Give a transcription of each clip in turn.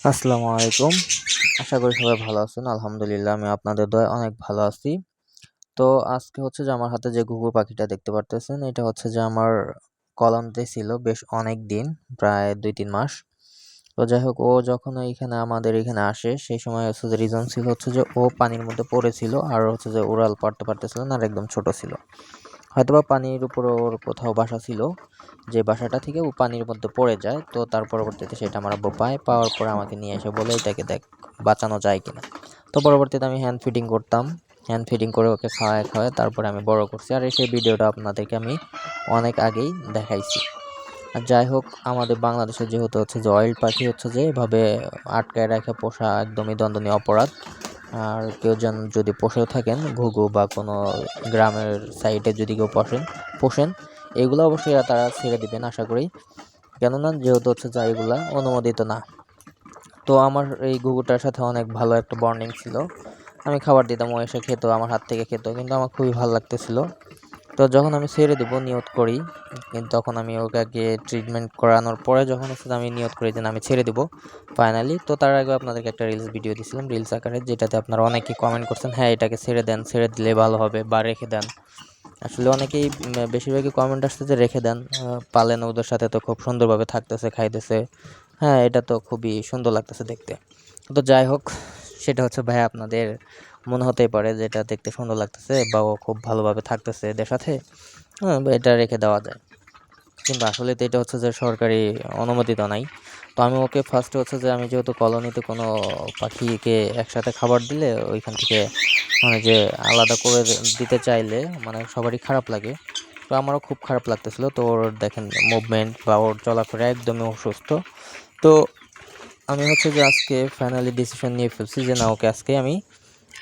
আসসালামু আলাইকুম। আশা করি সবাই ভালো আছেন। আলহামদুলিল্লাহ, আমি আপনাদের দয় অনেক ভালো আছি। তো আজকে হচ্ছে যে আমার হাতে যে ঘুঘু পাখিটা দেখতে পারতেছেন, এটা হচ্ছে যে আমার কলমতে ছিল বেশ অনেক দিন, প্রায় দুই তিন মাস। তো যাই হোক, ও যখন এইখানে আমাদের এখানে আসে, সেই সময় হচ্ছে যে রিজন ছিল হচ্ছে যে ও পানির মধ্যে পড়েছিল আর হচ্ছে যে উড়াল পারতে পারতেছিল না আর একদম ছোট ছিল। হয়তোবা পানির উপর ওর কোথাও বাসা ছিল, যে বাসাটা থেকে ও পানির মধ্যে পড়ে যায়, তো তার পরবর্তীতে সেটা আমার আব্বু পায়, পাওয়ার পরে আমাকে নিয়ে এসে বলে, এটাকে দেখ, বাঁচানো যায় কিনা? তো পরবর্তীতে আমি হ্যান্ড ফিডিং করতাম হ্যান্ড ফিডিং করে ওকে খাওয়ায় খাওয়ায় তারপরে আমি বড় করছি। আর সেই ভিডিওটা আপনাদেরকে আমি অনেক আগেই দেখাইছি। আর যাই হোক, আমাদের বাংলাদেশে যেহেতু হচ্ছে যে অয়েল পাখি হচ্ছে যে, এভাবে আটকায় রেখে পোষা একদমই দ্বন্দ্বনীয় অপরাধ আর কেউ যেন যদি পোষেও থাকেন, ঘুঘু বা কোনো গ্রামের সাইডে যদি কেউ পোষেন পোষেন, এগুলো অবশ্যই তারা ছেড়ে দিবেন, আশা করি। কেননা যেহেতু হচ্ছে যা এগুলো অনুমোদিত না। তো আমার এই ঘুঘুটার সাথে অনেক ভালো একটা বর্নিং ছিল। আমি খাবার দিতাম, ও এসে খেত, আমার হাত থেকে খেত, কিন্তু আমার খুবই ভালো লাগতেছিল। তো যখন আমি ছেড়ে দেবো, নিয়ত করি। তখন আমি ওকে ট্রিটমেন্ট করানোর পরে যখন হচ্ছে আমি নিয়ত করি যে আমি ছেড়ে দেবো ফাইনালি তো তার আগে আপনাদেরকে একটা রিলস ভিডিও দিয়েছিলাম রিলস আকারে যেটাতে আপনারা অনেকেই কমেন্ট করছেন হ্যাঁ এটাকে ছেড়ে দেন, ছেড়ে দিলে ভালো হবে বা রেখে দেন। আসলে অনেকেই বেশিরভাগই কমেন্ট আসতে যে রেখে দেন পালেন ওদের সাথে তো খুব সুন্দরভাবে থাকতেছে, খাইতেছে। হ্যাঁ এটা তো খুবই সুন্দর লাগতেছে দেখতে। তো যাই হোক সেটা হচ্ছে ভাই আপনাদের মনে হতেই পারে যে এটা দেখতে সুন্দর লাগতেছে বা ও খুব ভালোভাবে থাকতেছে এদের সাথে। হ্যাঁ এটা রেখে দেওয়া যায়। কিন্তু আসলে তো এটা হচ্ছে যে সরকারি অনুমোদিত নাই। তো আমি ওকে ফার্স্টে হচ্ছে যে আমি যেহেতু কলোনিতে কোনো পাখিকে একসাথে খাবার দিলে ওইখান থেকে মানে যে আলাদা করে দিতে চাইলে মানে সবারই খারাপ লাগে। তো আমারও খুব খারাপ লাগতেছিল। তো ওর দেখেন মুভমেন্ট বা ওর চলাফেরা একদমই অসুস্থ। তো আমি হচ্ছে যে আজকে ফাইনালি ডিসিশন নিয়ে ফেলছি যে না, ওকে আজকে আমি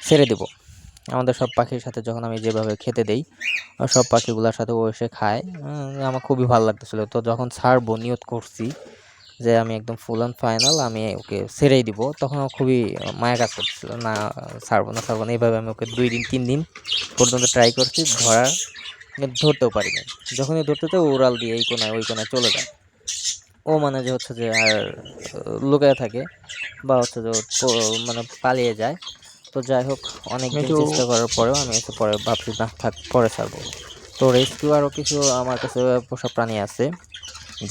ছেড়ে দেবো। আমাদের সব পাখির সাথে যখন আমি যেভাবে খেতে দেই সব পাখিগুলোর সাথে ও এসে খায়। আমার খুবই ভালো লাগতেছিলো। তো যখন ছাড়বো, নিয়ত করছি যে আমি একদম ফুল অ্যান্ড ফাইনাল আমি ওকে ছেড়েই দিব। তখন খুবই মায়া কাজ করতেছিল। না, ছাড়বো না ছাড়বো না, এইভাবে আমি ওকে দুই দিন, তিন দিন পর্যন্ত ট্রাই করছি, ধরার ধরতেও পারিনি। যখনই ধরতে তো উড়াল দিয়ে এই কোনায়, ওই কোনায় চলে যায়। ও মানে যে হচ্ছে যে আর লুকায় থাকে বা হচ্ছে যে মানে পালিয়ে যায়। তো যাই হোক অনেক চেষ্টা করার পরেও আমি একটু পরে ভাবছি না থাক পরে ছাড়বো। তো রেস্কিউ আরও কিছু আমার কাছে পোষা প্রাণী আছে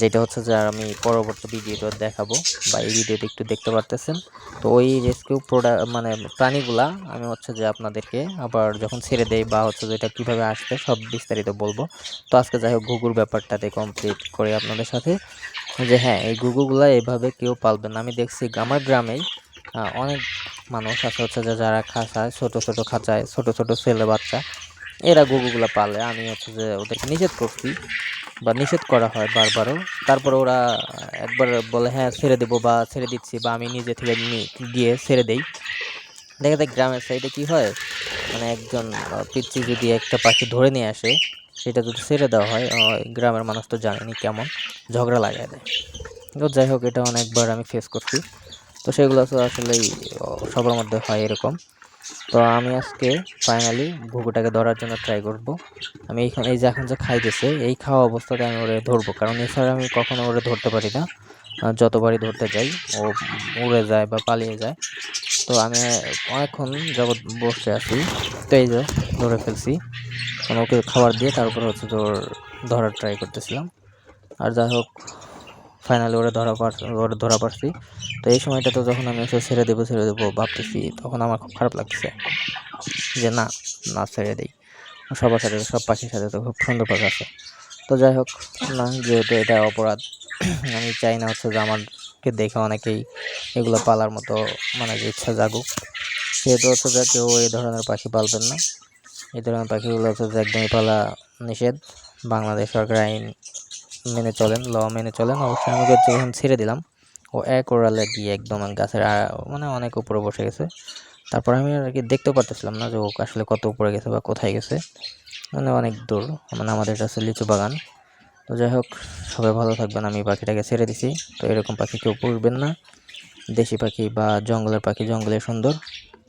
যেটা হচ্ছে যে আমি পরবর্তী ভিডিওতে দেখাবো বা এই ভিডিওতে একটু দেখতে পারতেছেন। তো ওই রেস্কিউ প্রোডাক্ট মানে প্রাণীগুলা আমি হচ্ছে যে আপনাদেরকে আবার যখন ছেড়ে দেই বা হচ্ছে যে এটা কীভাবে আসবে সব বিস্তারিত বলব। তো আজকে যাই হোক ঘুঘুর ব্যাপারটাতে কমপ্লিট করে আপনাদের সাথে। যে হ্যাঁ এই ঘুঘুগুলা এভাবে কেউ পালবে না। আমি দেখছি আমার গ্রামেই অনেক মানুষ আছে হচ্ছে যে যারা খাঁচায়, ছোট ছোট খাঁচায়, ছোট ছোট ছেলে বাচ্চা, এরা গুগুগুলো পালে। আমি হচ্ছে যে ওদেরকে নিষেধ করছি বা নিষেধ করা হয় বারবারও। তারপরে ওরা একবার বলে হ্যাঁ ছেড়ে দেবো বা ছেড়ে দিচ্ছি বা আমি নিজে থেকে গিয়ে ছেড়ে দেই। দেখা যায় গ্রামের সাইডে কি হয়। মানে একজন পিচ্ছি যদি একটা পাখি ধরে নিয়ে আসে সেটা যদি ছেড়ে দেওয়া হয় গ্রামের মানুষ তো জানেনি কেমন ঝগড়া লাগায় দেয়। তো যাই হোক, এটা অনেকবার আমি ফেস করছি। তো সেগুলো তো আসলেই সবার মধ্যে হয় এরকম। তো আমি আজকে ফাইনালি ঘুঘুটাকে ধরার জন্য ট্রাই করব। আমি এইখানে, এই যে এখন যে খাইতেছে, এই খাওয়া অবস্থাতে আমি ওরে ধরবো। কারণ এছাড়া আমি কখনো ওরে ধরতে পারি না। যতবারই ধরতে যাই, ও উড়ে যায় বা পালিয়ে যায়। তো আমি অনেকক্ষণ জগৎ বসে আছি। তো এই যে, ধরে ফেলছি। ওকে খাবার দিয়ে তারপর হচ্ছে তোর ধরার ট্রাই করতেছিলাম। আর যাই হোক ফাইনালি ওরা ধরা পার, ওরা ধরা পারছি। তো এই সময়টা তো যখন আমি এসে ছেড়ে দেবো ছেড়ে দেবো ভাবতেছি, তখন আমার খুব খারাপ লাগছে যে না না ছেড়ে দিই। সবার সাথে, সব পাখির সাথে তো খুব সুন্দর পাখি আছে। তো যাই হোক, না, যেহেতু এটা অপরাধ, আমি চাই না হচ্ছে যে আমারকে দেখে অনেকেই এগুলো পালার মতো মানে যে ইচ্ছা জাগুক। সেহেতু হচ্ছে যে কেউ এই ধরনের পাখি পালবেন না। এই ধরনের পাখিগুলো হচ্ছে যে একদমই পালা নিষেধ। বাংলাদেশ সরকার আইন মেনে চলেন, ল মেনে চলেন। অবশ্যই আমি যখন ছেড়ে দিলাম। ও এক ওরালে গিয়ে একদম গাছের মানে অনেক উপরে বসে গেছে। তারপর আমি আর কি দেখতে পারতেছিলাম না যে ও আসলে কত উপরে গেছে বা কোথায় গেছে। মানে অনেক দূর। মানে আমাদের কাছে লিচু বাগান। তো যাই হোক, সবাই ভালো থাকবেন, আমি পাখিটাকে ছেড়ে দিছি। তো এরকম পাখি কেউ পুষবেন না। দেশি পাখি বা জঙ্গলের পাখি, জঙ্গলে সুন্দর।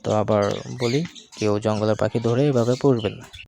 তো আবার বলি, কেউ জঙ্গলের পাখি ধরে এভাবে পুষবেন না।